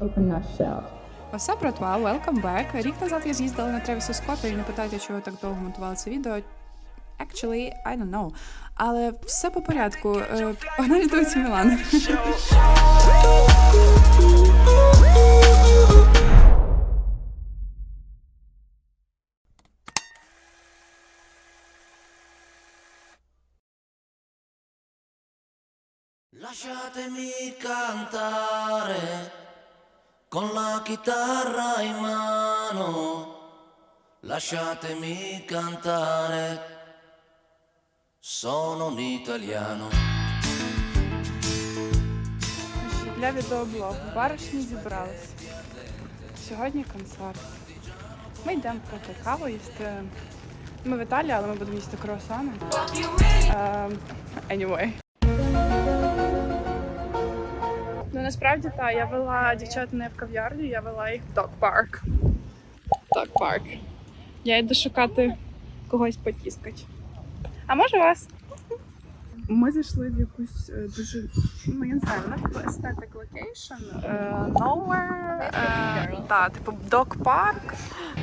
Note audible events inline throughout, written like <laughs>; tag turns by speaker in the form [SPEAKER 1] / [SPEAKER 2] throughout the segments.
[SPEAKER 1] open that shell.
[SPEAKER 2] Осе, братва, welcome back. Рік назад я з'їздила на Тревіса Скотта і не питайте, чого я так довго монтувала це відео. Actually, I don't know. Але все по порядку. Погнали дивитися Мілан.
[SPEAKER 3] Lasciatemi cantare con la chitarra in mano. Lasciatemi cantare. Sono un italiano.
[SPEAKER 2] Для відеоблогу баришні зібрались. Сьогодні концерт. Ми йдемо пити каву, їсти. Ми в Італії, але ми будемо їсти круасани. Ем, anyway. Насправді так, я вела дівчат не в кав'ярню, я вела їх в док-парк. Док-парк. Я йду шукати когось потіскати. А може вас? Ми зайшли в якусь е, дуже, ну я не знаю, вона типу aesthetic location, е, nowhere, е, та, типу dog park.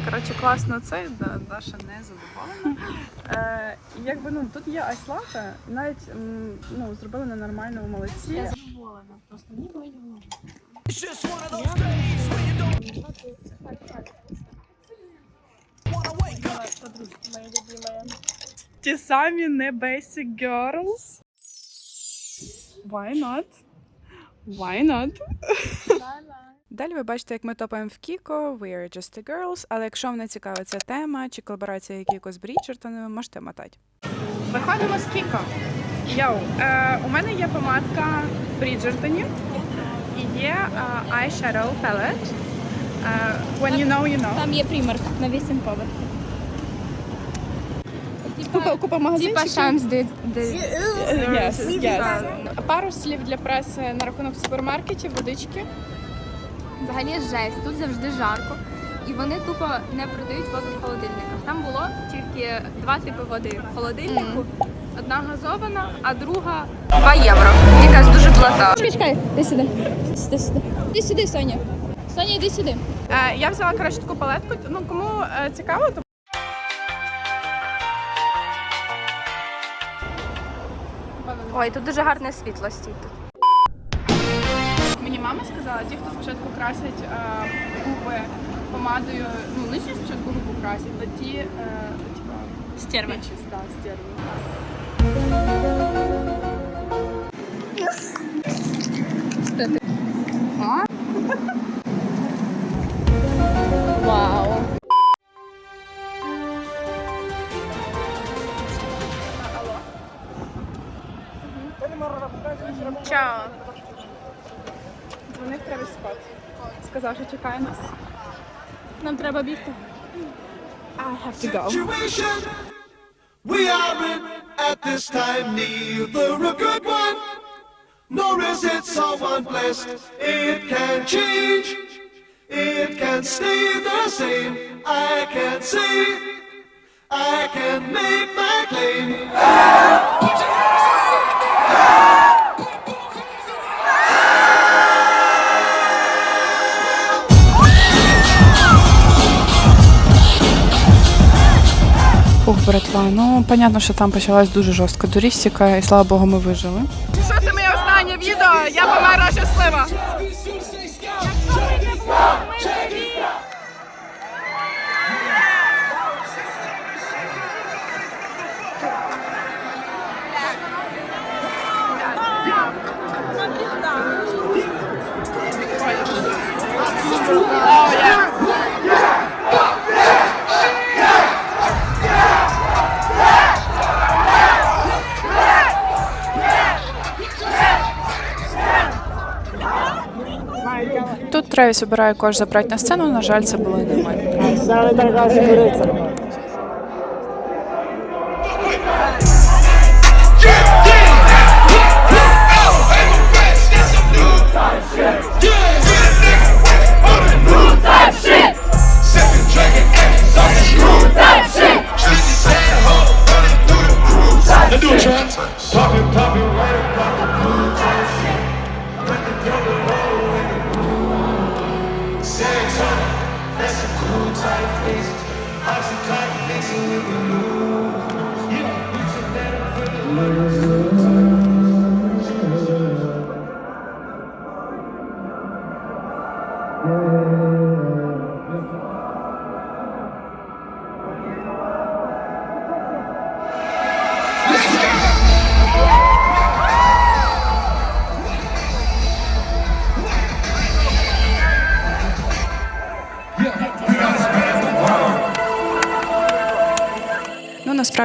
[SPEAKER 2] Коротше, класно це, да, Даша не задоволена. Е, і якби ну тут є айслата, навіть м, ну, зробили на нормальному молодці. Я задоволена, просто мені було Ті самі не basic girls. Why not? Why not? Далі ви бачите, як ми топаємо в Кіко, We are just a girls, але якщо вам не цікава ця тема чи колаборація Кіко з Бріджертоною, можете мотати. Виходимо з Кіко. Йоу, е, у мене є помадка в Бріджертоні і є е, eyeshadow palette. Е, when you know, you know.
[SPEAKER 4] Там є примарк на 8 поверхів.
[SPEAKER 2] Купа, купа магазинчиків.
[SPEAKER 4] Типа шанс де, де
[SPEAKER 2] Yes, yes. Пару слів для преси на рахунок супермаркетів, водички.
[SPEAKER 4] взагалі жесть. Тут завжди жарко. І вони тупо не продають воду в холодильниках. Там було тільки два типи води в холодильнику. Одна газована, а друга 2 євро. Якась дуже плата. Чекай, чекай, ти сюди. Сюди, сюди. Ти сюди, Соня. Соня, йди сюди.
[SPEAKER 2] Е, я взяла коротше таку палетку. Ну кому е, цікаво, то
[SPEAKER 4] Ой, тут дуже гарне світло стійте.
[SPEAKER 2] мені мама сказала, ті, хто спочатку красять е, губи помадою, ну лише спочатку губи красять, а ті е, типа
[SPEAKER 4] Стерви.
[SPEAKER 2] да, стерви. Сказав, що чекає нас. Нам треба бігти. I have to go.
[SPEAKER 5] situation we are in at this time, neither a good one, nor is it someone blessed. It can change, it can stay the same. I can say, I can make my claim.
[SPEAKER 2] Братва, ну понятно, що там почалась дуже жорстка туристика, і слава Богу, ми вижили. Що це моє останнє відео? Я померла щаслива. Тревіс обирає кож забрати на сцену. На жаль, це було не ми.
[SPEAKER 5] Popping,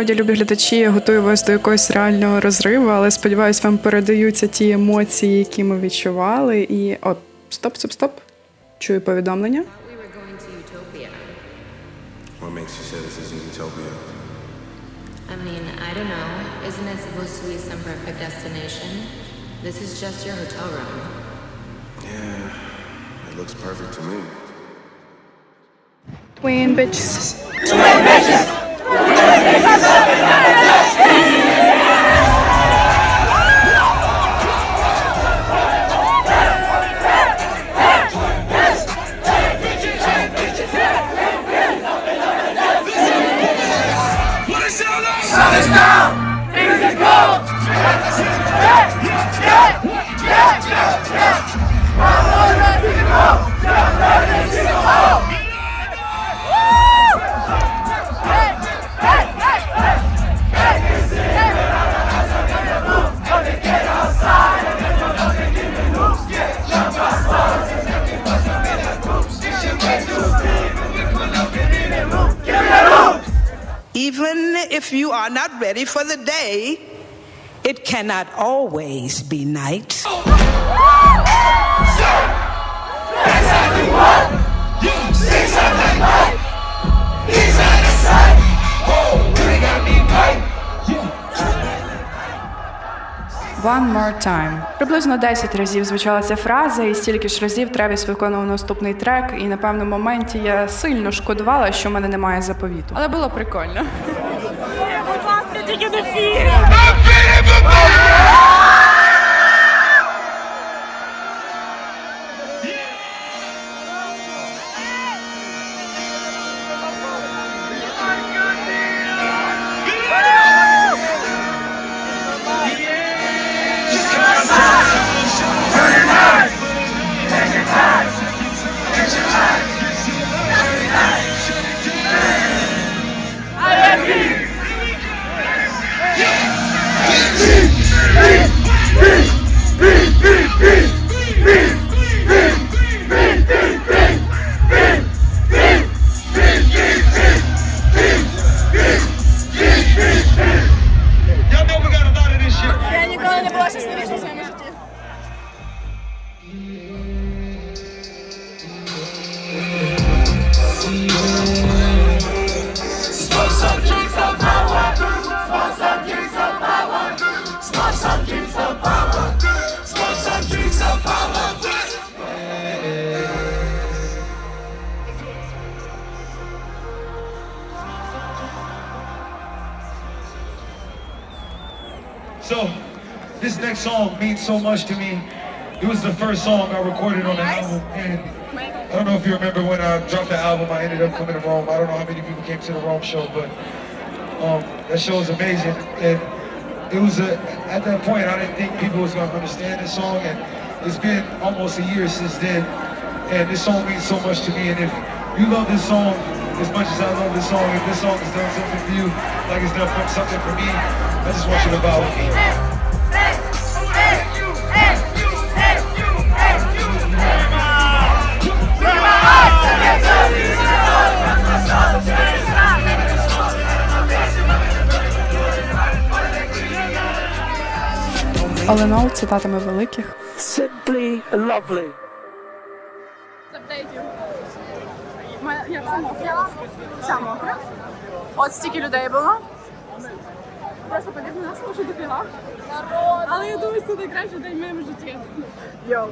[SPEAKER 2] насправді, любі глядачі, я готую вас до якогось реального розриву, але сподіваюсь, вам передаються ті емоції, які ми відчували. І от, стоп, стоп, стоп. Чую повідомлення.
[SPEAKER 1] We were going to Utopia.
[SPEAKER 6] What makes you say this isn't utopia?
[SPEAKER 1] I mean, I don't know. Isn't it supposed to be some perfect destination? This is just your hotel room.
[SPEAKER 6] Yeah, it looks perfect to me.
[SPEAKER 2] Twin bitches. Sun is down, things are cold. Yeah, yeah, yeah.
[SPEAKER 7] Even if you are not ready for the day, it cannot always be night.
[SPEAKER 2] One more time. Приблизно 10 разів звучала ця фраза, і стільки ж разів Тревіс виконував наступний трек. І на певному моменті я сильно шкодувала, що в мене немає заповіту. Але було прикольно.
[SPEAKER 5] que defina! Song means so much to me. It was the first song I recorded on the album, and I don't know if you remember when I dropped the album. I ended up coming to Rome. I don't know how many people came to the Rome show, but um, that show was amazing. And it was a, at that point I didn't think people was gonna understand this song, and it's been almost a year since then. And this song means so much to me. And if you love this song as much as I love this song, if this song has done something for you, like it's done something for me, I just want you to bow with me.
[SPEAKER 2] All in цитатами великих.
[SPEAKER 7] Simply lovely.
[SPEAKER 2] Вся мокра. От стільки людей було. Просто подивно нас може допіла. Але я думаю, це найкращий день в моєму житті. Йоу.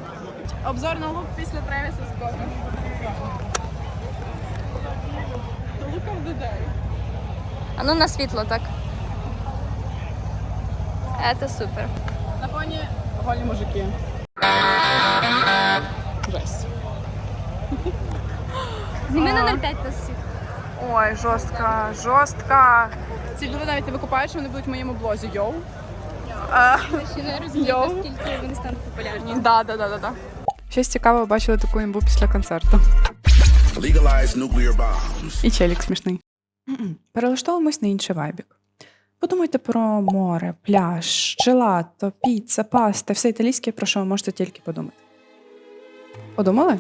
[SPEAKER 2] Обзор на лук після Тревіса Скотта. Look of the day.
[SPEAKER 4] А ну на світло так. Це супер.
[SPEAKER 2] На фоні голі мужики. Жесть.
[SPEAKER 4] Зніми на 0,5 нас всіх.
[SPEAKER 2] Ой, жорстка, жорстка. Ці люди навіть не викупають, що вони будуть в моєму блозі. Йоу.
[SPEAKER 4] Ще не розумію,
[SPEAKER 2] Йоу.
[SPEAKER 4] наскільки вони стануть популярні.
[SPEAKER 2] да, да, да, да, да. Щось цікаве бачили таку імбу після концерту.
[SPEAKER 6] Legalize nuclear bombs.
[SPEAKER 2] І челік смішний. Перелаштовуємось на інший вайбік. Подумайте про море, пляж, желато, піца, паста, все італійське, про що ви можете тільки подумати. Подумали?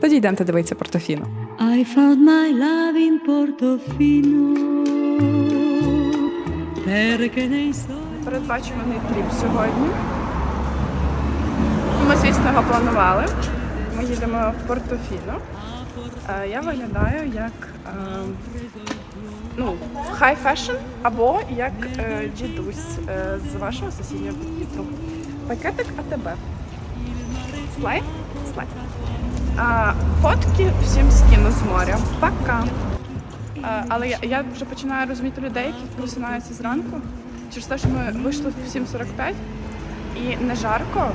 [SPEAKER 2] Тоді йдемте дивитися Портофіно.
[SPEAKER 8] I found my love in Portofino
[SPEAKER 2] Передбачуваний тріп сьогодні. Ми, звісно, його планували. Ми їдемо в Портофіно. Е, Я виглядаю як е, ну, хай фешн або як е, дідусь з вашого сусіднього під'їзду. Пакетик АТБ. Слай? Слай. А, фотки всім скину з моря. Пока. А, але я, я вже починаю розуміти людей, які просинаються зранку. Через те, що ми вийшли в 7.45 і не жарко.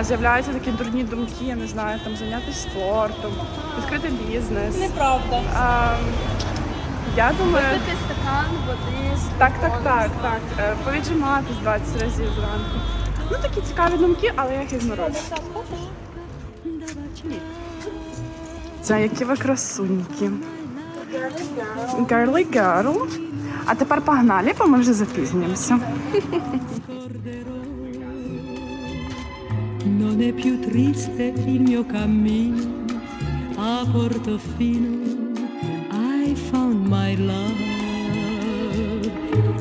[SPEAKER 2] З'являються такі дурні думки, я не знаю, там зайнятися спортом, відкрити бізнес.
[SPEAKER 4] Неправда.
[SPEAKER 2] А, я думаю,
[SPEAKER 4] Випити стакан води з
[SPEAKER 2] так, так, так, так. Е, Повіджиматись 20 разів зранку. Ну такі цікаві думки, але я їх ігнорую. Це які ви красуньки. Girly girl. А тепер погнали, бо ми вже запізнюємося. <laughs>
[SPEAKER 8] non è più triste il mio cammino a Portofino I found my love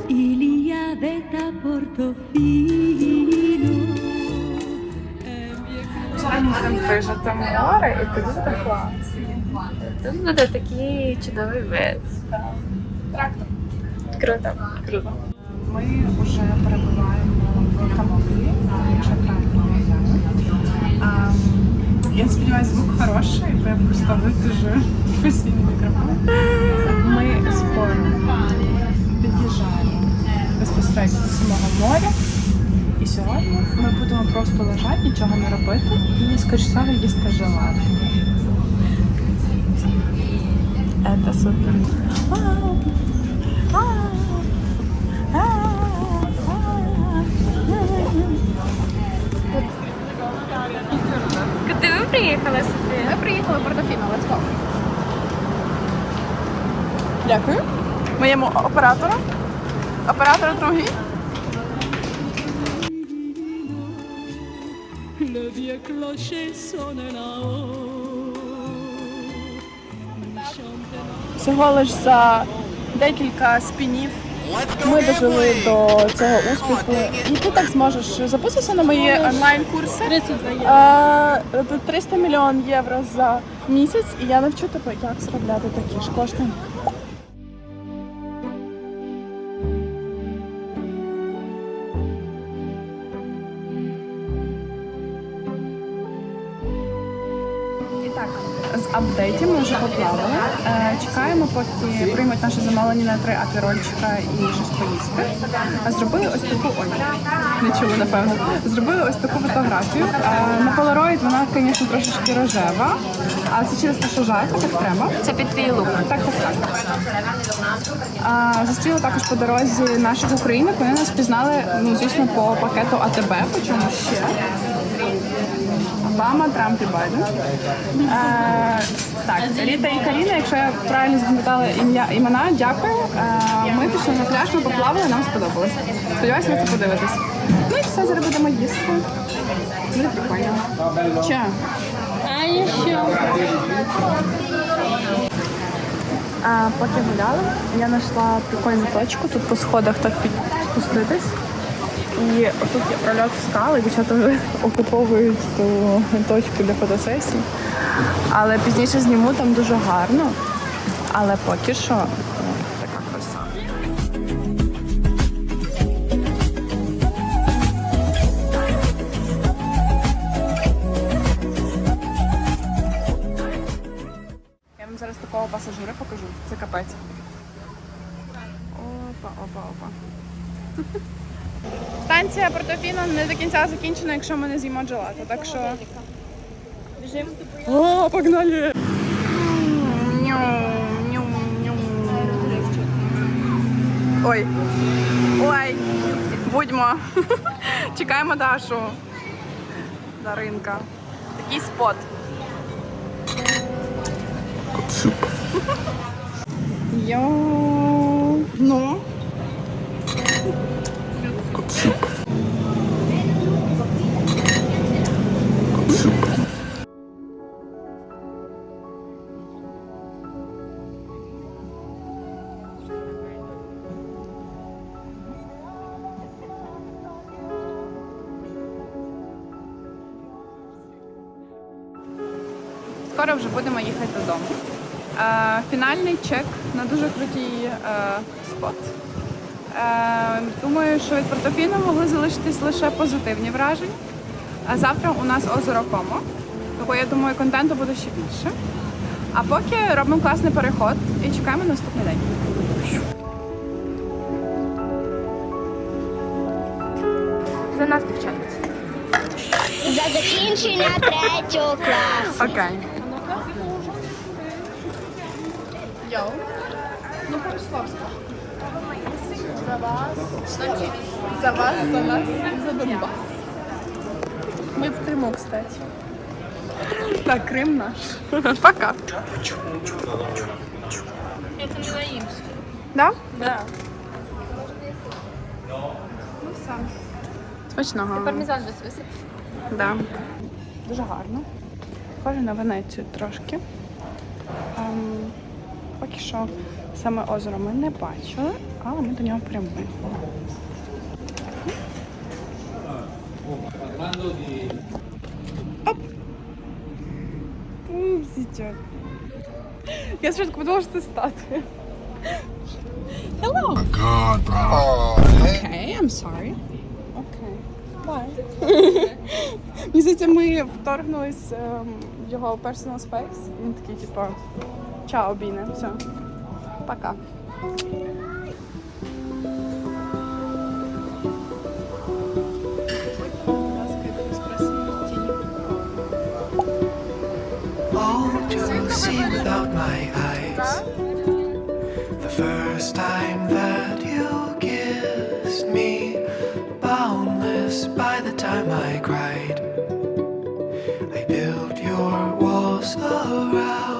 [SPEAKER 8] il y avait à Portofino
[SPEAKER 2] будемо пижати море і тоді буде класно.
[SPEAKER 4] Тут буде такий чудовий вид. Круто.
[SPEAKER 2] Круто. Ми вже перебуваємо в Кампі, якщо правильно уявляю. А, Я сподіваюся, звук хороший, бо я просто витяжу постійний мікрофон. Ми скоро під'їжджаємо безпосередньо до самого моря. І сьогодні ми будемо просто лежати, нічого не робити і, скоріш всього, їсти желати. Це супер.
[SPEAKER 4] Приїхали сюди?
[SPEAKER 2] Ми приїхали в Портофіно, let's go. Дякую. Моєму оператору. Оператор другий.
[SPEAKER 8] le vieux clocher sonne là-haut
[SPEAKER 2] Всього лиш за декілька спінів ми дожили до цього успіху. І ти так зможеш записатися на мої онлайн-курси. 32 300 мільйон євро за місяць, і я навчу тебе, як заробляти такі ж кошти. Так, з апдейтів ми вже поплавали. Е, чекаємо, поки приймуть наше замовлення на три апірольчика і щось поїсти. А зробили ось таку ой, не чули, напевно. Зробили ось таку фотографію. Е, на Polaroid вона, звісно, трошечки рожева, а це через те, що жарко, так треба.
[SPEAKER 4] Це під твій лук.
[SPEAKER 2] Так, так, так. Зустріли також по дорозі наших українок. Вони нас пізнали, ну, звісно, по пакету АТБ, по чому ще. Обама, Трамп і Байден. Е, так, Ріта і Каріна, якщо я правильно запам'ятала ім'я імена, дякую. Е, ми пішли на пляж, ми поплавали, нам сподобалось. Сподіваюся, ви це подивитесь. Ну і все, зараз будемо їсти. Буде прикольно. Че?
[SPEAKER 4] А я що?
[SPEAKER 2] А, поки гуляла, я знайшла прикольну точку, тут по сходах так під спуститись. І отут є прольот в скали, дівчата окуповують ту точку для фотосесії. Але пізніше зніму там дуже гарно. Але поки що ну, така краса. Я вам зараз такого пасажира покажу. Це капець. Портофіно не до кінця закінчена, якщо ми не з'їмо джелато. Так що. біжимо. О, погнали! Ой. Ой. Будьмо. <laughs> Чекаємо Дашу. Даринка. Такий спот. Йоу. Ну. Скоро вже будемо їхати додому. Е, фінальний чек на дуже крутий е, спот. Е, думаю, що від Портофіно могли залишитись лише позитивні враження. А завтра у нас озеро Комо, того я думаю, контенту буде ще більше. А поки робимо класний переход і чекаємо наступний день.
[SPEAKER 4] За нас, дівчатка.
[SPEAKER 9] За закінчення третього класу.
[SPEAKER 2] Окей. Йоу. Ну, Бориславська. За вас. За вас, за нас, за Донбас. Мы в Крыму, кстати. Да, Крым наш. Пока.
[SPEAKER 4] Это не наїмся.
[SPEAKER 2] Да?
[SPEAKER 4] Да.
[SPEAKER 2] Ну, все. Смачного.
[SPEAKER 4] Пармезан десь висип.
[SPEAKER 2] Да. Дуже гарно. Схоже на Венецію трошки. Ем, поки що саме озеро ми не бачили, але ми до нього прямуємо. Оп! Сейчас. Я спочатку подумала, що це статуя. Hello.
[SPEAKER 6] God, bro.
[SPEAKER 2] Okay, I'm sorry. Okay. Bye. Мені здається, ми вторгнулись ем, в його personal space. Він такий, типу, чао, Біне, все. Пока.
[SPEAKER 10] Oh, to see without my eyes. The first time that you kissed me, boundless by the time I cried. I built your walls around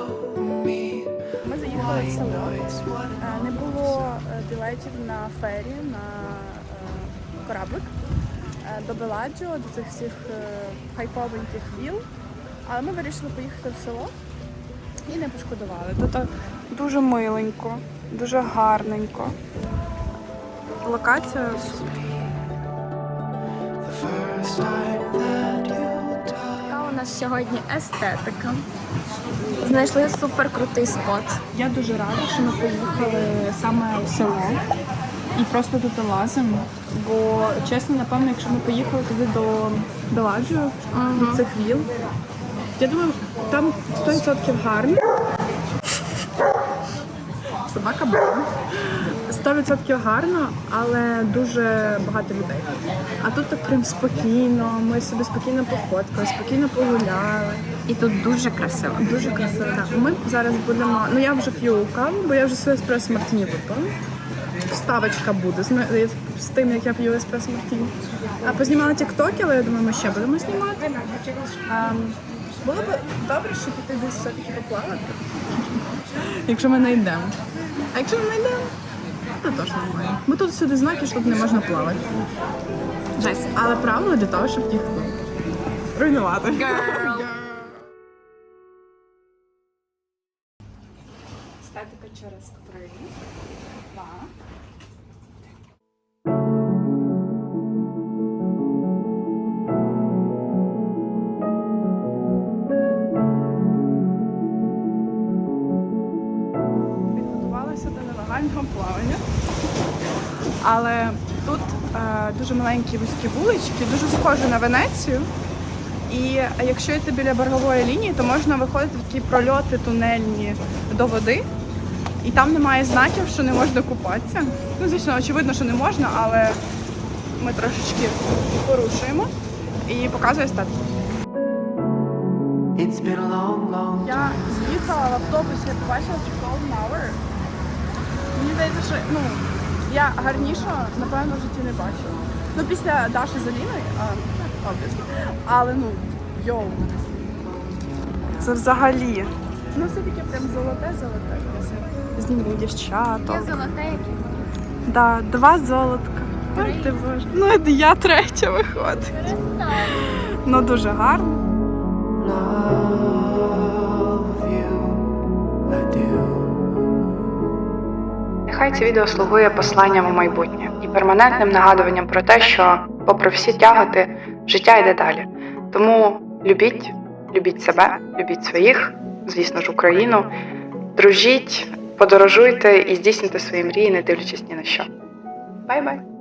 [SPEAKER 2] Село. Не було е, білетів на фері, на е, кораблик е, до Беладжіо, до цих всіх хайповеньких віл. Але ми вирішили поїхати в село і не пошкодували. Тут дуже миленько, дуже гарненько. Локація
[SPEAKER 4] нас сьогодні естетика. Знайшли супер крутий спот.
[SPEAKER 2] Я дуже рада, що ми поїхали саме в село і просто тут лазимо. Бо чесно, напевно, якщо ми поїхали туди до Беладжіо, до цих віл, я думаю, там 100% гарно. Собака була. 100% гарно, але дуже багато людей. А тут так прям спокійно, ми собі спокійно пофоткали, спокійно погуляли.
[SPEAKER 4] І тут дуже красиво.
[SPEAKER 2] Дуже красиво. Так. Ми зараз будемо. Ну я вже п'ю каву, бо я вже свою еспресо мартіні випила. Вставочка буде з, з тим, як я п'ю еспресо мартіні. А познімала тіктоки, але я думаю, ми ще будемо знімати. А, було б добре, щоб піти десь все-таки поплавати. Якщо ми не йдемо. А якщо ми не то теж нормально. Бо тут сюди знаки, щоб не можна плавати.
[SPEAKER 4] Жесть.
[SPEAKER 2] Але правила для того, щоб їх ну, руйнувати. Статика через три, два. Але тут е, дуже маленькі вузькі вулички, дуже схожі на Венецію. І якщо йти біля берегової лінії, то можна виходити в такі прольоти тунельні до води. І там немає знаків, що не можна купатися. Ну, звісно, очевидно, що не можна, але ми трошечки порушуємо. І показує статус. Я з'їхала в автобусі, я побачила Hour. Мені здається, що ну, я гарнішого, напевно, в житті не бачила. Ну, після Даші з Аліною, а. Але ну, йоу. Це взагалі. Ну, все таке прям золоте, золоте. Знімемо дівчаток.
[SPEAKER 4] Є золоте, які
[SPEAKER 2] Да, два золотка. Ой, ти боже. Ну, я третя виходить. Ну, дуже гарно.
[SPEAKER 11] Нехай це відео слугує посланням у майбутнє і перманентним нагадуванням про те, що, попри всі тяготи, життя йде далі. Тому любіть, любіть себе, любіть своїх, звісно ж, Україну, дружіть, подорожуйте і здійснюйте свої мрії, не дивлячись ні на що. Бай-бай!